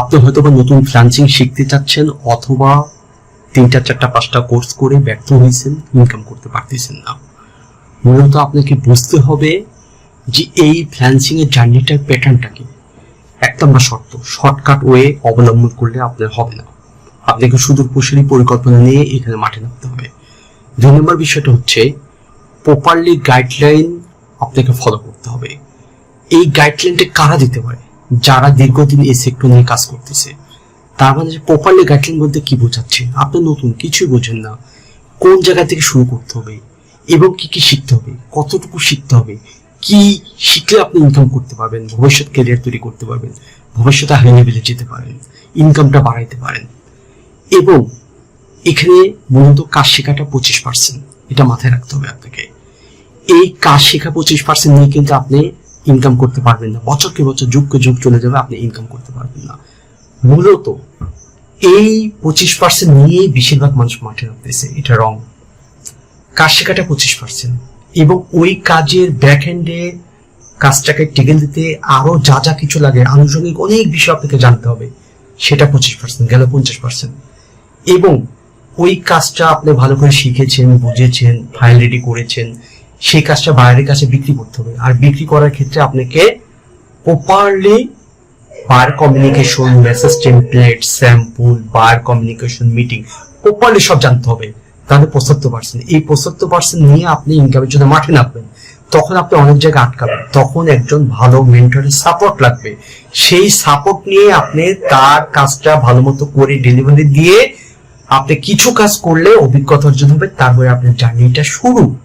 আপনি হয়তো বা নতুন ফ্রান্সিং শিখতে চাচ্ছেন অথবা তিনটা, চারটা, পাঁচটা কোর্স করে ব্যর্থ হয়েছেন ইনকাম করতে পারতেছেন না। মূলত আপনাকে বুঝতে হবে যে এই ফ্রান্সিং এর জার্নিটার প্যাটার্নটা কি। এক নম্বর শর্ত শর্টকাট ওয়ে অবলম্বন করলে আপনার হবে না। আপনাকে সুদূর প্রসারী পরিকল্পনা নিয়ে এখানে মাঠে নামতে হবে। দুই নম্বর বিষয়টা হচ্ছে প্রপারলি গাইডলাইন আপনাকে ফলো করতে হবে। এই গাইডলাইনটা কারা দিতে পারে? যারা দীর্ঘদিন এই সেক্টর নিয়ে কাজ করতেছে, তার মানে প্রপারলি গাইডলাইন বলতে কি বোঝাচ্ছে আপনি নতুন, কিছুই বোঝেন না। কোন জায়গা থেকে শুরু করতে হবে এবং কি কি শিখতে হবে? কতটুকু শিখতে হবে? কি শিখলে আপনি ইনকাম করতে পারবেন? ভবিষ্যৎ ক্যারিয়ার তৈরি করতে পারবেন। ভবিষ্যতে হাই লেভেলে যেতে পারেন। ইনকামটা বাড়াইতে পারেন। এবং এখানে মূলত কাজ শেখাটা পঁচিশ পার্সেন্ট এটা মাথায় রাখতে হবে আপনাকে। এই কাজ শেখা পঁচিশ পার্সেন্ট নিয়ে কিন্তু আপনি ইনকাম করতে পারবেন না। বছরকে বছর, যুগকে যুগ চলে যাবে, আপনি ইনকাম করতে পারবেন না। মূলত এই পঁচিশ পার্সেন্ট নিয়ে বেশিরভাগ মানুষ মাঠে নামতেছে। এটা রং কাজ শেখাটা পঁচিশ পার্সেন্ট এবং ওই কাজের ব্যাক হ্যান্ডে কাজটাকে টেকে দিতে আরও যা যা কিছু লাগে, আনুষঙ্গিক অনেক বিষয় আপনাকে জানতে হবে, সেটা পঁচিশ পার্সেন্ট গেল পঞ্চাশ পার্সেন্ট এবং ওই কাজটা আপনি ভালো করে শিখেছেন, বুঝেছেন ফাইল রেডি করেছেন সেই কাজটা বাইরের কাছে বিক্রি করতে হবে। আর বিক্রি করার ক্ষেত্রে আপনাকে properly buyer communication message template sample buyer communication meeting properly সব জানতে হবে। তাহলে পঁচাত্তর পার্সেন্ট এই পঁচাত্তর পার্সেন্ট নিয়ে আপনি ইনকামের জন্য মাঠে নামবেন। তখন আপনি অনেক জায়গায় আটকাবেন। তখন একজন ভালো মেন্টরের সাপোর্ট লাগবে। সেই সাপোর্ট নিয়ে আপনি তার কাজটা ভালো মতো করে ডেলিভারি দিয়ে আপনি কিছু কাজ করলে অভিজ্ঞতা অর্জন হবে। তারপরে আপনার জার্নিটা শুরু।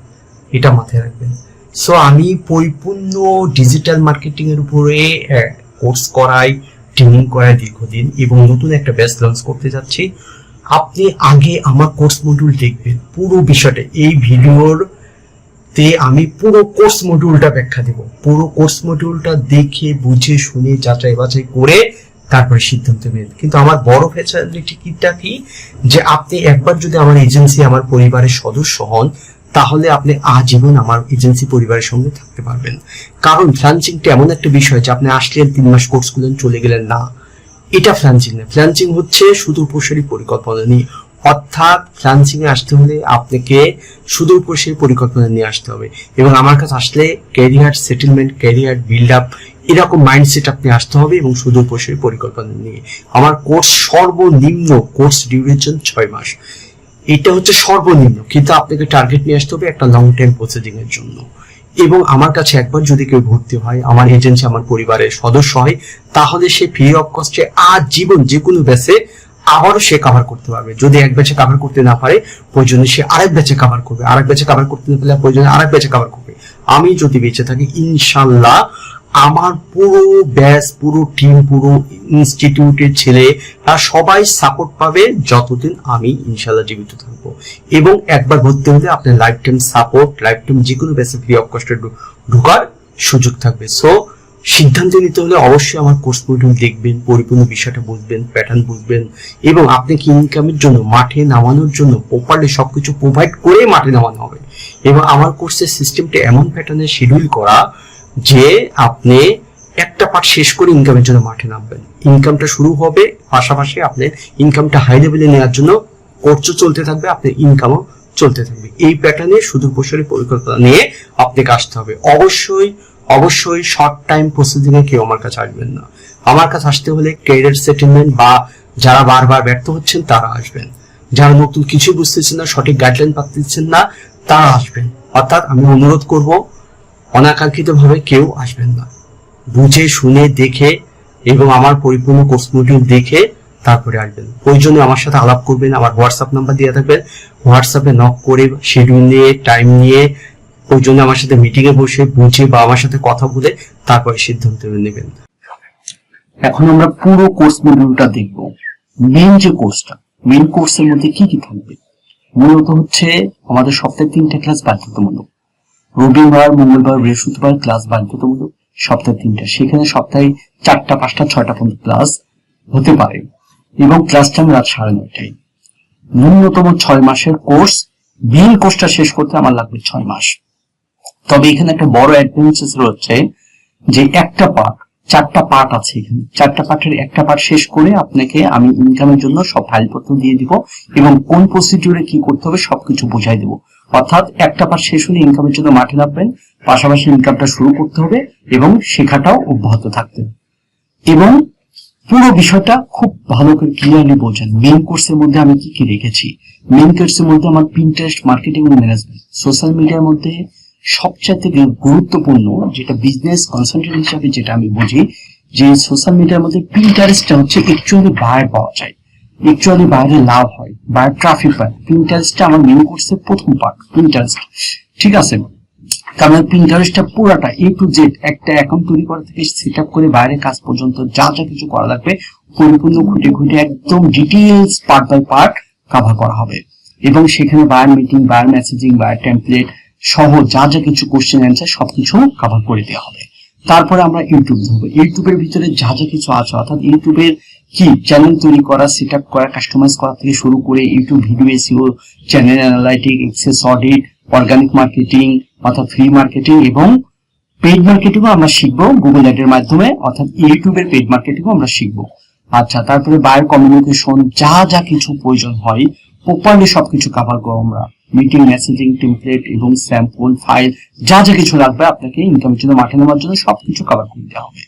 এটা মাথায় রাখবেন। সো আমি পরিপূর্ণ ডিজিটাল মার্কেটিং এর উপরে কোর্স করাই ট্রেনিং করাই দীর্ঘদিন এবং নতুন একটা ব্যাচ লঞ্চ করতে যাচ্ছি। আপনি আগে আমার কোর্স মডিউল দেখবেন, পুরো বিষয়টা, এই ভিডিওর তে আমি পুরো কোর্স মডিউলটা ব্যাখ্যা দেব। পুরো কোর্স মডিউলটা দেখে, বুঝে, শুনে, যাচাই বাছাই করে তারপরে সিদ্ধান্ত নেবেন। কিন্তু আমার বড় ফ্যাসিলিটিটা কি? যে আপনি একবার যদি আমার এজেন্সি আমার পরিবারের সদস্য হন তাহলে আপনি আজীবন আমার এজেন্সি পরিবারের সঙ্গে থাকতে পারবেন। কারণ ফ্রান্সিংটা এমন একটা বিষয় যে আপনি আসলেন, তিন মাস কোর্স করলেন, চলে গেলেন না। এটা ফ্রান্সিং না। ফ্রান্সিং হচ্ছে সুদূর প্রসারী পরিকল্পনা নিয়ে। অর্থাৎ ফ্রান্সিং এ আসতে হলে আপনাকে সুদূর প্রসারী পরিকল্পনা নিয়ে আসতে হবে। এবং আমার কাছে আসলে career settlement career build up এরকম মাইন্ডসেট আপনি আসতে হবে এবং সুদূর প্রসারী পরিকল্পনা নিয়ে। আমার কোর্স সর্বনিম্ন কোর্স ডিউরেশন ছয় মাস। এটা হচ্ছে সর্বনিম্ন। কিন্তু আপনাকে টার্গেট নিয়ে আসতে হবে একটা লং টাইম প্রসেসিং এর জন্য। এবং আমার কাছে একবার যদি কেউ ভর্তি হয়, আমার এজেন্সি আমার পরিবারের সদস্য হয়, তাহলে সে ফ্রি অফ কস্টে আজীবন যে কোনো ব্যাচে আবারও সে কভার করতে পারবে। যদি এক ব্যাচে কভার করতে না পারে, প্রয়োজনে সে আরেক ব্যাচে কভার করবে। আরেক ব্যাচে কভার করতে না পারলে প্রয়োজনে আরেক ব্যাচে কভার করবে। আমি যদি বেঁচে থাকি, ইনশাল্লাহ আমার পুরো ব্যাস, পুরো টিম পুরো ইনস্টিটিউটের ছেলে, তারা সবাই সাপোর্ট পাবে যতদিন আমি ইনশাল্লাহ জীবিত থাকব। এবং একবার ভর্তি হলে আপনার lifetime support lifetime যে কোনো ব্যাচে ফ্রি অফ কস্টে ঢোকার সুযোগ থাকবে। সো সিদ্ধান্ত নিতে হলে অবশ্যই আমার কোর্স মডিউল দেখবেন, পরিপূর্ণ বিষয়টা বুঝবেন প্যাটার্ন বুঝবেন, এবং আপনাকে ইনকামের জন্য, মাঠে নামানোর জন্য প্রপারলি সবকিছু প্রোভাইড করে মাঠে নামানো হবে। এবং আমার কোর্সের সিস্টেমটা এমন প্যাটার্নে শিডিউল করা যে আপনি একটা পার্ট শেষ করে ইনকামের জন্য মাঠে নামবেন। ইনকামটা শুরু হবে, পাশাপাশি আপনার ইনকামটা হাই লেভেলে নেওয়ার জন্য কোর্সও চলতে থাকবে, আপনার ইনকামও চলতে থাকবে। এই প্যাটার্নে সুদূর প্রসারী পরিকল্পনা নিয়ে আপনাকে আসতে হবে। অবশ্যই অবশ্যই শর্ট টাইম প্রসেসিং এ কেউ আমার কাছে আসবেন না। আমার কাছে আসতে হলে ক্যারিয়ার সেটেলমেন্ট বা যারা বারবার ব্যর্থ হচ্ছেন, তারা আসবেন। যারা নতুন কিছু বুঝতেছেন না, সঠিক গাইডলাইন পাচ্ছেন না, তারা আসবেন। অর্থাৎ আমি অনুরোধ করব অনাকাঙ্ক্ষিত ভাবে কেউ আসবেন না। বুঝে, শুনে, দেখে এবং আমার পরিপূর্ণ কোর্স দেখে তারপরে আসবেন। প্রয়োজনে আমার সাথে আলাপ করবেন, আমার হোয়াটসঅ্যাপ নাম্বার দিয়ে থাকবেন হোয়াটসঅ্যাপে নক করে শিডিউল নিয়ে টাইম নিয়ে প্রয়োজনে আমার সাথে মিটিং এ বসে বুঝে বা আমার সাথে কথা বলে তারপরে সিদ্ধান্ত নেবেন। এখন আমরা পুরো কোর্স মডিউলটা দেখব। মেন যে কোর্সটা মেন কোর্সের মধ্যে কি কি থাকবে? মূলত হচ্ছে আমাদের সপ্তাহে তিনটে ক্লাস বাধ্যতামূলক রবিবার মঙ্গলবার বৃহস্পতিবার ক্লাস বাধ্যতামূলক সপ্তাহে তিনটা। সেখানে সপ্তাহে চারটা, পাঁচটা, ছয়টা পর্যন্ত ক্লাস হতে পারে। এবং ক্লাস টাইম রাত সাড়ে নয়টায়। ন্যূনতম ছয় মাসের কোর্স মেন কোর্সটা শেষ করতে আমার লাগবে ছয় মাস। তবে এখানে একটা বড় অ্যাডভেঞ্চার হচ্ছে যে একটা পার্ট চারটা পার্ট আছে এখানে। চারটা পার্টের একটা পার্ট শেষ করে আপনাকে আমি ইনকামের জন্য সব ফাইলপত্র দিয়ে দিব এবং কোন প্রসিডিউরে কি করতে হবে সবকিছু বোঝাই দেবো। অর্থাৎ একটা পার্ট শেষ হলে ইনকামের জন্য মাঠে নামবেন, পাশাপাশি ইনকামটা শুরু করতে হবে এবং শেখাটাও অব্যাহত থাকতে হবে। এবং পুরো বিষয়টা খুব ভালো করে ক্লিয়ারলি বোঝেন। মেইন কোর্সের মধ্যে আমি কি কি রেখেছি? মেইন কোর্সের মধ্যে আমার পিন্টারেস্ট মার্কেটিং এবং ম্যানেজমেন্ট সোশ্যাল মিডিয়ার মধ্যে সবচাইতে গুরুত্বপূর্ণ যেটা বিজনেস কনসালটেন্ট হিসাবে যেটা আমি বুঝি, যে সোশ্যাল মিডিয়ার মধ্যে পিন্টারেস্টটা হচ্ছে একচুয়ালি বায়ার পাওয়া যায়। একচুয়ালি বাইরে লাভ হয় বায়ার ট্রাফিক পায় পিন্টারেস্টটা আমার মেইন কোর্সের প্রথম পার্ট পিন্টারেস্ট ঠিক আছে? কারণ পিন্টারেস্টটা পুরাটা এ টু জেড একটা অ্যাকাউন্ট তৈরি করা থেকে সেট করে বাইরে কাজ পর্যন্ত যা যা কিছু করা লাগবে পরিপূর্ণ খুঁটে খুঁটে একদম details part by part cover করা হবে। এবং সেখানে buyer meeting buyer messaging buyer template সহ যা যা কিছু কোশ্চেন অ্যান্সার সবকিছু কভার করে দেওয়া হবে। তারপরে আমরা ইউটিউব ধরবো। ইউটিউবের ভিতরে যা যা কিছু আছে, অর্থাৎ ইউটিউবের কি চ্যানেল তৈরি করা সেট আপ করা কাস্টমাইজ করা থেকে শুরু করে YouTube video SEO channel analytic access audit organic marketing অর্থাৎ ফ্রি মার্কেটিং এবং পেড মার্কেটিংও আমরা শিখব গুগল অ্যাডের মাধ্যমে, অর্থাৎ ইউটিউবের পেড মার্কেটিংও আমরা শিখব। আচ্ছা তারপরে বায়ার কমিউনিকেশন যা যা কিছু প্রয়োজন হয় প্রপারলি সবকিছু কভার করব আমরা। মিটিং মেসেজিং টেমপ্লেট এবং স্যাম্পল ফাইল যা যা কিছু লাগবে আপনাকে ইনকামের জন্য মাঠে নেওয়ার জন্য সবকিছু কভার করে দেওয়া হবে।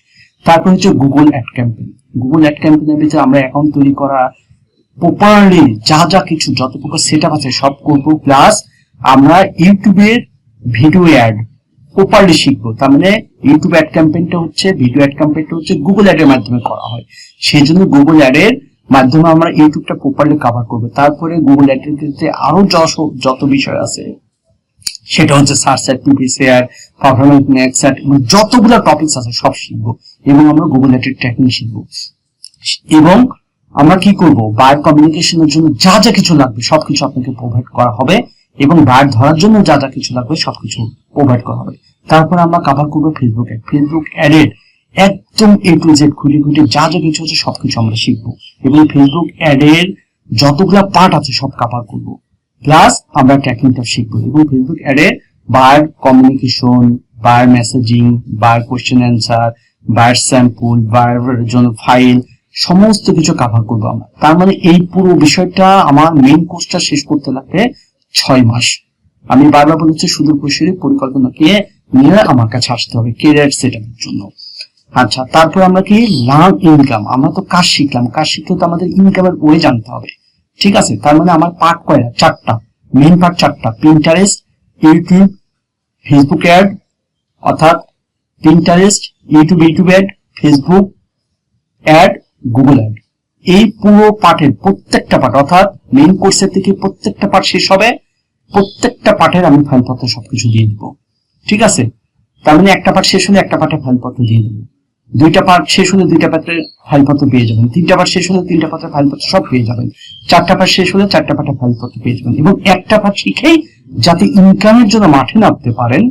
তারপর হচ্ছে Google ad campaign Google ad ক্যাম্পেনের ভিতরে আমরা অ্যাকাউন্ট তৈরি করা প্রপারলি যা যা কিছু যত প্রকার সেট আছে সব করব প্লাস আমরা ইউটিউবের ভিডিও অ্যাড প্রপারলি শিখব। তার মানে ইউটিউব অ্যাড ক্যাম্পেইনটা হচ্ছে ভিডিও অ্যাড ক্যাম্পেইনটা হচ্ছে গুগল অ্যাডের মাধ্যমে করা হয়। সেই জন্য গুগল অ্যাডের মাধ্যমে আমরা ইউটিউবটা প্রপারলি কভার করব। তারপরে গুগল অ্যাডের ক্ষেত্রে আরও যত বিষয় আছে, সেটা হচ্ছে search ad TV share performance next ad যতগুলো টপিকস আছে সব শিখব। এবং আমরা গুগল অ্যাডের ট্র্যাকিং শিখব এবং আমরা কি করব? বায়ার কমিউনিকেশনের জন্য যা যা কিছু লাগবে, সবকিছু আপনাকে প্রোভাইড করা হবে এবং বায়ার ধরার জন্য যা যা কিছু লাগবে, সবকিছু প্রোভাইড করা হবে। তারপর আমরা কভার করব ফেসবুক অ্যাড ফেসবুক অ্যাডের একদম এ টু জেড খুঁটে খুঁটে যা যা কিছু আছে, সবকিছু আমরা শিখব। এবং ফেসবুক অ্যাডের যতগুলা পার্ট আছে, সব কভার করব। প্লাস আমরা ট্র্যাকিংটা শিখব। এবং Facebook অ্যাডে buyer communication buyer messaging buyer question answer buyer sample buyer জন্য ফাইল সমস্ত কিছু কভার করব আমরা। তার মানে এই পুরো বিষয়টা আমার মেইন কোর্সটা শেষ করতে লাগবে ছয় মাস। আমি বারবার বলেছি সুদূর প্রসারী পরিকল্পনাকে নিয়ে আমার কাছে আসতে হবে কেরিয়ার সেট জন্য। আচ্ছা তারপর আমরা কি? লার্ন ইনকাম আমরা তো কাজ শিখলাম। কাজ শিখলে তো আমাদের ইনকামের ওয়ে জানতে হবে। ঠিক আছে? তার মানে আমার পার্ট কয়টা? চারটা। মেইন পার্ট চারটা। পিন্টারেস্ট ইউটিউব ফেসবুক অ্যাড অর্থাৎ Pinterest YouTube ad Facebook ad Google ad এই পুরো পার্টের প্রত্যেকটা পার্ট অর্থাৎ মেইন কোর্সের থেকে প্রত্যেকটা পার্ট শেষ হবে, প্রত্যেকটা পার্টের আমি ফাইলপত্র সবকিছু দিয়ে দিব। ঠিক আছে? তার মানে একটা পার্ট শেষ হলে একটা পার্টের ফাইলপত্র দিয়ে দেবো। দুইটা পার্ট শেষ হলে দুইটা পার্টের ফাইলপত্র পেয়ে যাবেন। তিনটা পার্ট শেষ হলে তিনটা পার্টের ফাইলপত্র সব পেয়ে যাবেন। চারটা পার্ট শেষ হলে চারটা পার্টের ফাইলপত্র পেয়ে যাবেন। এবং একটা পার্ট শিখেই যাতে ইনকামের জন্য মাঠে নামতে পারেন,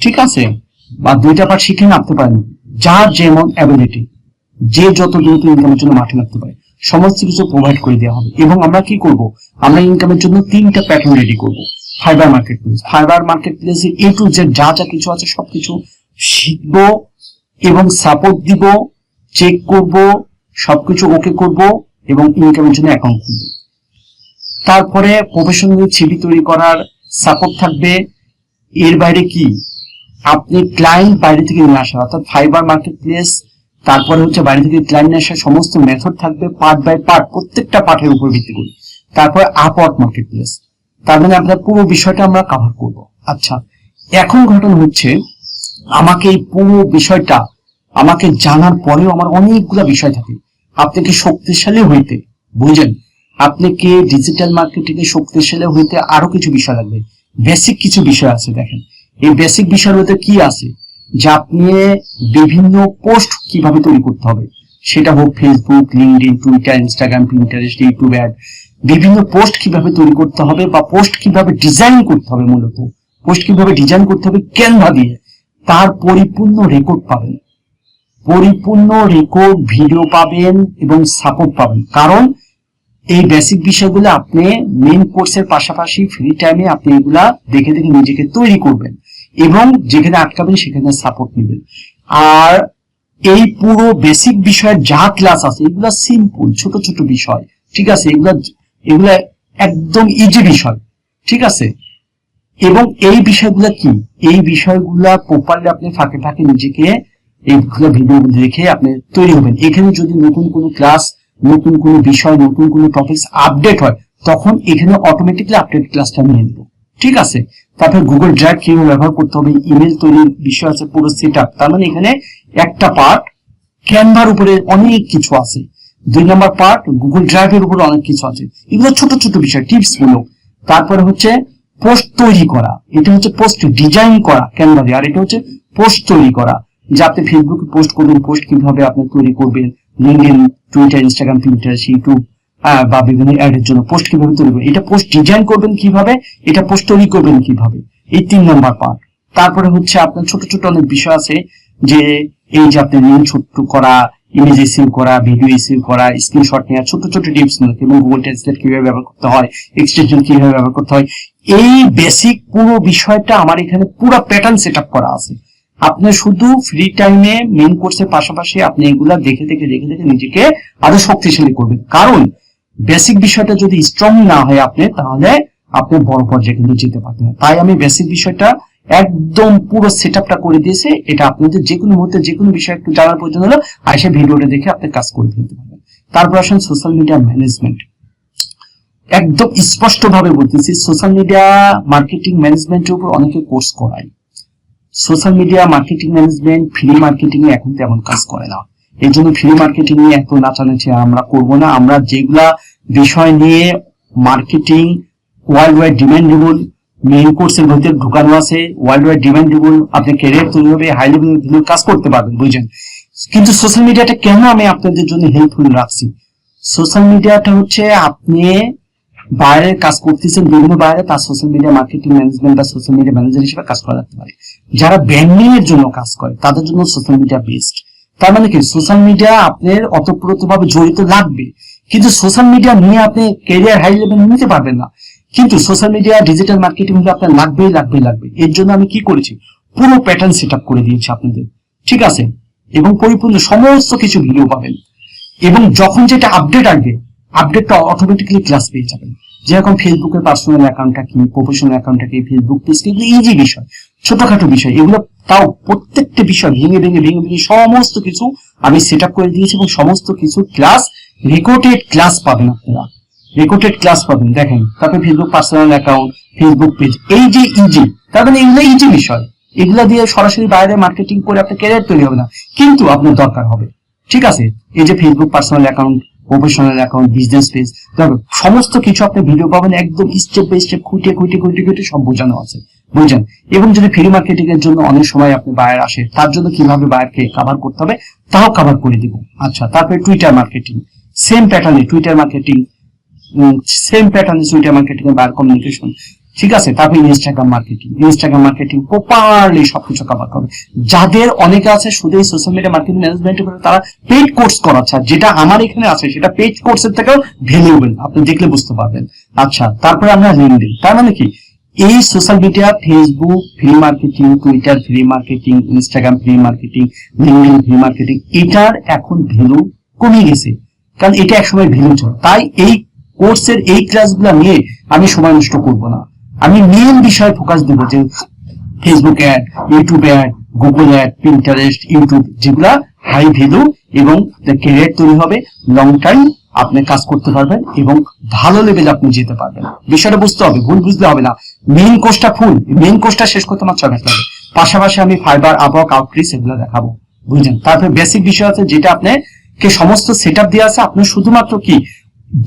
ঠিক আছে? বা দুইটা পার্ট শিখে নামতে পারেন। যার যেমন অ্যাবিলিটি যে যত দ্রুত ইনকামের জন্য মাঠে নামতে পারে, সমস্ত কিছু প্রোভাইড করে দেওয়া হবে। এবং আমরা কি করব? আমরা ইনকামের জন্য তিনটা প্যাটার্ন রেডি করব। Fiverr market place Fiverr market প্লেসে এ টু জেড যা যা কিছু আছে সবকিছু শিখব এবং সাপোর্ট দিব চেক করব, সবকিছু ওকে করব এবং ইনকামের জন্য অ্যাকাউন্ট খুলব। তারপরে প্রফেশনাল ছবি তৈরি করার সাপোর্ট থাকবে। এর বাইরে কি? আপনি ক্লায়েন্ট বাইরে থেকে নিয়ে আসা অর্থাৎ ফাইবার মার্কেট প্লেস তারপরে হচ্ছে বাইরে থেকে ক্লায়েন্ট আসার সমস্ত মেথড থাকবে পার্ট বাই পার্ট প্রত্যেকটা পার্টের উপর ভিত্তি করে। তারপরে আপওয়ার্ড মার্কেট প্লেস তার মানে আপনার পুরো বিষয়টা আমরা কভার করব। আচ্ছা এখন ঘটনা হচ্ছে, আমাকে এই পুরো বিষয়টা, আমাকে জানার পরেও আমার অনেকগুলো বিষয় থাকে। আপনাকে শক্তিশালী হইতে বুঝেন আপনাকে ডিজিটাল মার্কেটিং এ শক্তিশালী হইতে আরও কিছু বিষয় লাগবে? বেসিক কিছু বিষয় আছে, দেখেন। এই বেসিক বিষয়ের মধ্যে কি আছে? যে আপনি বিভিন্ন পোস্ট কীভাবে তৈরি করতে হবে? সেটা হোক Facebook LinkedIn Twitter Instagram Pinterest YouTube ad বিভিন্ন পোস্ট কীভাবে তৈরি করতে হবে বা পোস্ট কীভাবে ডিজাইন করতে হবে মূলত? পোস্ট কীভাবে ডিজাইন করতে হবে? ক্যানভা দিয়ে। তার পরিপূর্ণ রেকর্ড পাবেন। পরিপূর্ণ রেকর্ড ভিডিও পাবেন এবং সাপোর্ট পাবেন। কারণ এই বেসিক বিষয়গুলো আপনি মেন কোর্সের পাশাপাশি ফ্রি টাইমে আপনি এগুলা দেখে দেখে নিজেকে তৈরি করবেন। এবং যেখানে আটকাবেন, সেখানে সাপোর্ট নেবেন। আর এই পুরো বেসিক বিষয়ের যা ক্লাস আছে, এগুলো সিম্পল ছোট ছোট বিষয়। ঠিক আছে? এগুলা এগুলা একদম ইজি বিষয়। ঠিক আছে? এবং এই বিষয়গুলো কি? এই বিষয়গুলা প্রপারলি আপনি ফাঁকে ফাঁকে নিজেকে এইগুলো ভিডিও দেখে আপনি তৈরি হবেন। এখানে যদি নতুন কোনো ক্লাস নতুন কোনো বিষয়, নতুন কোনো টপিকস আপডেট হয়, তখন এখানে অটোমেটিকলি আপডেট ক্লাসটা নিয়ে নেব। ঠিক আছে? তারপর গুগল ড্রাইভ কীভাবে ব্যবহার করতে হবে ইমেল তৈরির বিষয় আছে, পুরো সেট আপ তার মানে এখানে একটা পার্ট ক্যানভার উপরে অনেক কিছু আছে। দুই নম্বর পার্ট গুগল ড্রাইভের উপরে অনেক কিছু আছে। এগুলো ছোট ছোট বিষয় টিপসগুলো। তারপরে হচ্ছে পোস্ট তৈরি করা। এটা হচ্ছে পোস্ট ডিজাইন করা ক্যানভারে আর এটা হচ্ছে পোস্ট তৈরি করা। যে আপনি ফেসবুকে পোস্ট করবেন পোস্ট কীভাবে আপনি তৈরি করবেন LinkedIn Twitter Instagram Pinterest YouTube বা বিভিন্ন অ্যাড এর জন্য পোস্ট কীভাবে তৈরি করবেন, এটা পোস্ট ডিজাইন করবেন কীভাবে, এটা পোস্ট তৈরি করবেন কীভাবে, এই তিন নম্বর পার্ট তারপরে হচ্ছে আপনার ছোট ছোট অনেক বিষয় আছে যে এই যে আপনি লিঙ্ক ছোট্ট করা ইমেজ রিসিভ করা ভিডিও রিসিভ করা স্ক্রিনশট নেওয়া, ছোট ছোট টিপস এবং গুগল ট্রান্সলেট কীভাবে ব্যবহার করতে হয় এক্সটেনশন কীভাবে ব্যবহার করতে হয়, এই বেসিক পুরো বিষয়টা আমার এখানে পুরো প্যাটার্ন সেট করা আছে। আপনি শুধু ফ্রি টাইমে মেন কোর্সের পাশাপাশি আপনি এগুলা দেখে দেখে দেখে দেখে নিজেকে আরও শক্তিশালী করবেন। কারণ বেসিক বিষয়টা যদি স্ট্রং না হয় আপনি, তাহলে আপনি বড় পর্যায়ে কিন্তু যেতে পারবেন তাই আমি বেসিক বিষয়টা একদম পুরো সেট করে দিয়েছি। এটা আপনাদের যে কোনো মুহূর্তে যে কোনো বিষয় একটু জানার প্রয়োজন হলো আইসে ভিডিওটা দেখে আপনি কাজ করে ফেলতে পারবেন। তারপর আসেন সোশ্যাল মিডিয়া ম্যানেজমেন্ট একদম স্পষ্ট ভাবে বলতেছি সোশ্যাল মিডিয়া মার্কেটিং ম্যানেজমেন্টের উপর অনেকে কোর্স করায়। Social media marketing management free marketing এখন তেমন কাজ করে না। এই জন্য ফ্রি মার্কেটিং নিয়ে এত নাচানাচি আমরা করব না। আমরা যেগুলা বিষয় নিয়ে marketing worldwide demandable main কোর্সের ভিতরে ঢুকানো আছে ওয়ার্ল্ড ওয়াইড ডিমান্ডেবল আপনি ক্যারিয়ার তৈরি হবে হাই লেভেল কাজ করতে পারবেন, বুঝছেন? কিন্তু সোশ্যাল মিডিয়াটা কেন আমি আপনাদের জন্য হেল্পফুল রাখছি? সোশ্যাল মিডিয়াটা হচ্ছে আপনি বাইরের কাজ করতেছেন, বিভিন্ন বাইরে, তার সোশ্যাল মিডিয়া মার্কেটিং ম্যানেজমেন্ট বা সোশ্যাল মিডিয়া ম্যানেজার হিসেবে কাজ করা যেতে পারে। যারা ব্র্যান্ডিং এর জন্য কাজ করে, তাদের জন্য সোশ্যাল মিডিয়া বেস্ট তার মানে কি? সোশ্যাল মিডিয়া আপনার অতপ্রত ভাবে জড়িত লাগবে। কিন্তু সোশ্যাল মিডিয়া নিয়ে আপনি ক্যারিয়ার হাই লেভেল নিতে পারবেন না। কিন্তু সোশ্যাল মিডিয়া ডিজিটাল মার্কেটিং হলে আপনার লাগবেই লাগবেই লাগবে এর জন্য আমি কি করেছি? পুরো প্যাটার্ন সেট আপ করে দিয়েছি আপনাদের। ঠিক আছে? এবং পরিপূর্ণ সমস্ত কিছু ভিডিও পাবেন। এবং যখন যেটা আপডেট আসবে আপডেটটা অটোমেটিক্যালি ক্লাস পেয়ে যাবেন। যেরকম ফেসবুকের পার্সোনাল অ্যাকাউন্টটা কি প্রফেশনাল অ্যাকাউন্টটা কি ফেসবুক পেজ কি ইজি বিষয়। ছোটখাটো বিষয়, এগুলো তাও প্রত্যেকটা বিষয়, ভেঙে ভেঙে ভেঙে ভেঙে সমস্ত কিছু আমি সেট করে দিয়েছি এবং সমস্ত কিছু ক্লাস রেকর্ডেড ক্লাস পাবেন আপনারা। রেকর্ডেড ক্লাস পাবেন, দেখেন, তারপরে Facebook personal account Facebook page এই যে ইজি তার মানে এগুলো ইজি বিষয়। এগুলা দিয়ে সরাসরি বাইরে মার্কেটিং করে আপনার ক্যারিয়ার তৈরি হবে না, কিন্তু আপনার দরকার হবে। ঠিক আছে? এই যে Facebook personal account professional account business page সমস্ত কিছু আপনি ভিডিও পাবেন, একদম স্টেপ বাই স্টেপ খুঁটিয়ে খুঁটিয়ে খুঁটিয়ে খুঁটিয়ে সব বোঝানো আছে। বুঝছেন? এবং যদি ফ্রি মার্কেটিং এর জন্য অনেক সময় আপনি বায়ার আসে, তার জন্য কীভাবে বায়ারকে কভার করতে হবে, তাও কভার করে দিব। আচ্ছা তারপরে টুইটার মার্কেটিং সেম প্যাটার্নে টুইটার মার্কেটিং সেম প্যাটার্নে টুইটার মার্কেটিং এর বায়ার কমিউনিকেশন ঠিক আছে? তারপরে Instagram marketing Instagram marketing properly সবকিছু কভার করবে। যাদের অনেকে আছে, শুধু এই সোশ্যাল মিডিয়া মার্কেটিং ম্যানেজমেন্টের উপরে তারা পেড কোর্স করাচ্ছে যেটা আমার এখানে আছে, সেটা পেড কোর্সের থেকেও ভ্যালুয়েবল আপনি দেখলে বুঝতে পারবেন। আচ্ছা তারপরে আমরা লিঙ্কডিন তার মানে কি? এই social media Facebook free marketing Twitter free marketing Instagram free marketing LinkedIn free marketing এটার এখন ভ্যালু কমে গেছে। কারণ এটা একসময় ভ্যালু ছিল। তাই এই কোর্সের এই ক্লাসগুলো নিয়ে আমি সময় নষ্ট করব না। আমি মেন বিষয়ে ফোকাস দেবো যে Facebook ad YouTube ad Google ad Pinterest YouTube যেগুলা হাই ভ্যালু এবং ক্যারিয়ার তৈরি হবে লং টাইম আপনি কাজ করতে পারবেন এবং ভালো লেভেলে আপনি যেতে পারবেন। বিষয়টা বুঝতে হবে, ভুল বুঝতে হবে না। মেইন কোর্সটা ফুল মেইন কোর্সটা শেষ করতে আমার ছয় মাস লাগবে পাশাপাশি আমি ফাইবার আবহাওয়া আউটরিচ এগুলো দেখাবো। বুঝলেন? তারপরে বেসিক বিষয় আছে যেটা আপনি, কে সমস্ত সেট আপ দেওয়া আছে, আপনি শুধুমাত্র কি,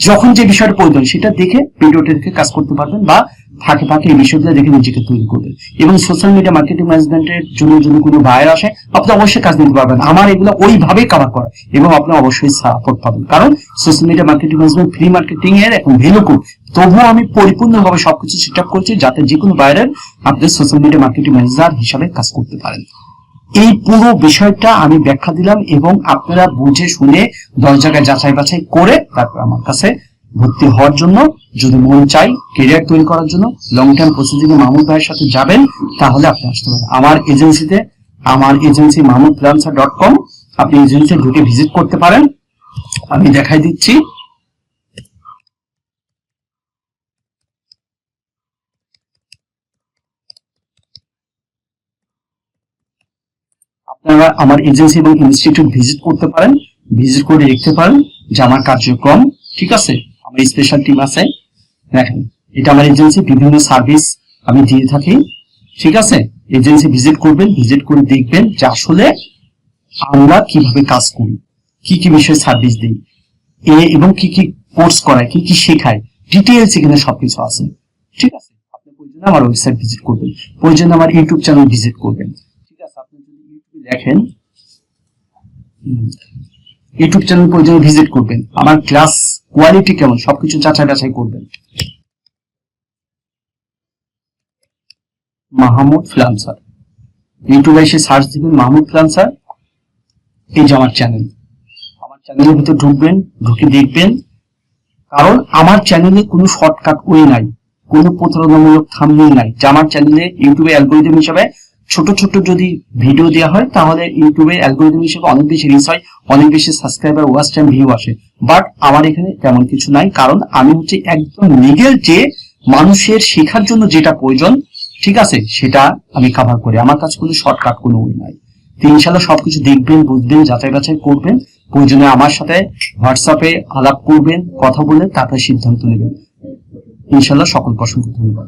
যখন যে বিষয়টা প্রয়োজন, সেটা দেখে ভিডিওটা দেখে কাজ করতে পারবেন বা ফাঁকে ফাঁকে এই বিষয়গুলো দেখে নিজেকে তৈরি করবেন এবং সোশ্যাল মিডিয়া মার্কেটিং ম্যানেজমেন্টের জন্য যদি কোনো বায়ার আসে, আপনি অবশ্যই কাজ নিতে পারবেন। আমার এগুলো ওইভাবেই কভার করা। এবং আপনি অবশ্যই সাপোর্ট পাবেন। কারণ social media marketing management free marketing এর এখন ভ্যালু কম তবুও আমি পরিপূর্ণভাবে সবকিছু সেট আপ করছি যাতে যে কোনো বায়ারের আপনি সোশ্যাল মিডিয়া মার্কেটিং ম্যানেজার হিসাবে কাজ করতে পারেন। এই পুরো বিষয়টা আমি ব্যাখ্যা দিলাম এবং আপনারা বুঝে শুনে দশ জায়গায় যাচাই বাছাই করে তারপর আমার কাছে ভর্তি হওয়ার জন্য, যদি মন চাই কেরিয়ার তৈরি করার জন্য লং টার্ম প্রসিডিংয়ে মাহমুদ ভাইয়ের সাথে যাবেন, তাহলে আপনি আসতে পারেন। আমার এজেন্সিতে, আমার agency Mahmud freelancer dot com আপনি এজেন্সি ঢুকে ভিজিট করতে পারেন। আমি দেখাই দিচ্ছি। আপনারা আমার এজেন্সি এবং ইনস্টিটিউট ভিজিট করতে পারেন ভিজিট করে দেখতে পারেন যে আমার কার্যক্রম ঠিক আছে? আমার স্পেশাল টিম আছে। দেখেন, এটা আমার এজেন্সি বিভিন্ন সার্ভিস আমি দিয়ে থাকি। ঠিক আছে? এজেন্সি ভিজিট করবেন ভিজিট করে দেখবেন যে আসলে আমরা কীভাবে কাজ করি, কি কি বিষয়ে সার্ভিস দিই, এ এবং কি কি কোর্স করায়, কি কি শেখায় ডিটেলস এখানে সবকিছু আছে। ঠিক আছে? আপনি প্রয়োজনে আমার ওয়েবসাইট ভিজিট করবেন, প্রয়োজনে আমার ইউটিউব চ্যানেল ভিজিট করবেন। ঠিক আছে? আপনি যদি ইউটিউবে দেখেন ইউটিউব চ্যানেল প্রয়োজনে ভিজিট করবেন। আমার ক্লাস কোয়ালিটি কেমন? সবকিছু যাচাই বাছাই করবেন। মাহমুদ ফ্লান্সার ইউটিউবে এসে সার্চ দিবেন মাহমুদ ফ্লান্সার এই যে আমার চ্যানেল আমার চ্যানেলের ভিতরে ঢুকবেন, ঢুকে দেখবেন। কারণ আমার চ্যানেলে কোনো শর্টকাট ওয়ে নাই। কোনো প্রতারণামূলক থামনেল নাই। যে আমার চ্যানেলে ইউটিউবে অ্যালগোরিদম হিসাবে ছোট ছোট যদি ভিডিও দেওয়া হয়, তাহলে ইউটিউবে অ্যালগোরিদম হিসেবে অনেক বেশি রিচ হয়, অনেক বেশি সাবস্ক্রাইবার ওয়াচ টাইম ভিউ আসে। বাট আমার এখানে তেমন কিছু নাই, কারণ আমি হচ্ছে একদম লিগেল যে মানুষের শেখার জন্য যেটা প্রয়োজন, ঠিক আছে, সেটা আমি কভার করি। আমার কাছে কোনো শর্টকাট কোনো ওয়ে নাই। তো ইনশাল্লাহ সবকিছু দেখবেন, বুঝবেন, যাচাই বাছাই করবেন, প্রয়োজনে আমার সাথে হোয়াটসঅ্যাপে আলাপ করবেন, কথা বলে তারপরে সিদ্ধান্ত নেবেন। ইনশাল্লাহ সকল অসংখ্য ধন্যবাদ।